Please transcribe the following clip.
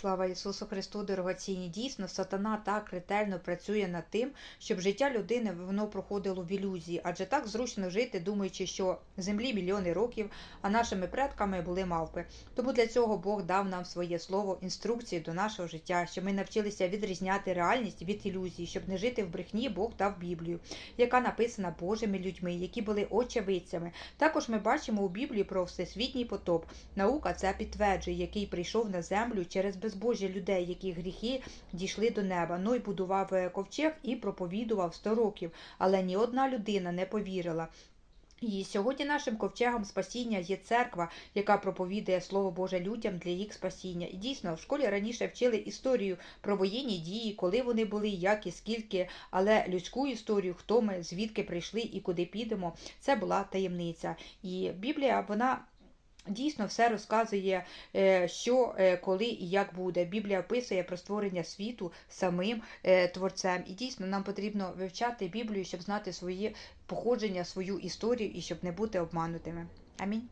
Слава Ісусу Христу, дорогоцінні. Дійсно, сатана так ретельно працює над тим, щоб життя людини воно проходило в ілюзії, адже так зручно жити, думаючи, що землі мільйони років, а нашими предками були мавпи. Тому для цього Бог дав нам своє слово, інструкції до нашого життя, щоб ми навчилися відрізняти реальність від ілюзії, щоб не жити в брехні, Бог дав Біблію, яка написана Божими людьми, які були очевидцями. Також ми бачимо у Біблії про всесвітній потоп. Наука це підтверджує, який прийшов на землю через безбожжя людей, які гріхи дійшли до неба. Ной будував е, ковчег і проповідував 100 років, але ні одна людина не повірила. І сьогодні нашим ковчегом спасіння є церква, яка проповідує Слово Боже людям для їх спасіння. І дійсно, в школі раніше вчили історію про воєнні дії, коли вони були, як і скільки, але людську історію, хто ми, звідки прийшли і куди підемо, це була таємниця. І Біблія, вона. Дійсно, все розказує, е, що, е, коли і як буде. Біблія описує про створення світу самим е, творцем. І дійсно нам потрібно вивчати Біблію, щоб знати своє походження, свою історію і щоб не бути обманутими. Амінь.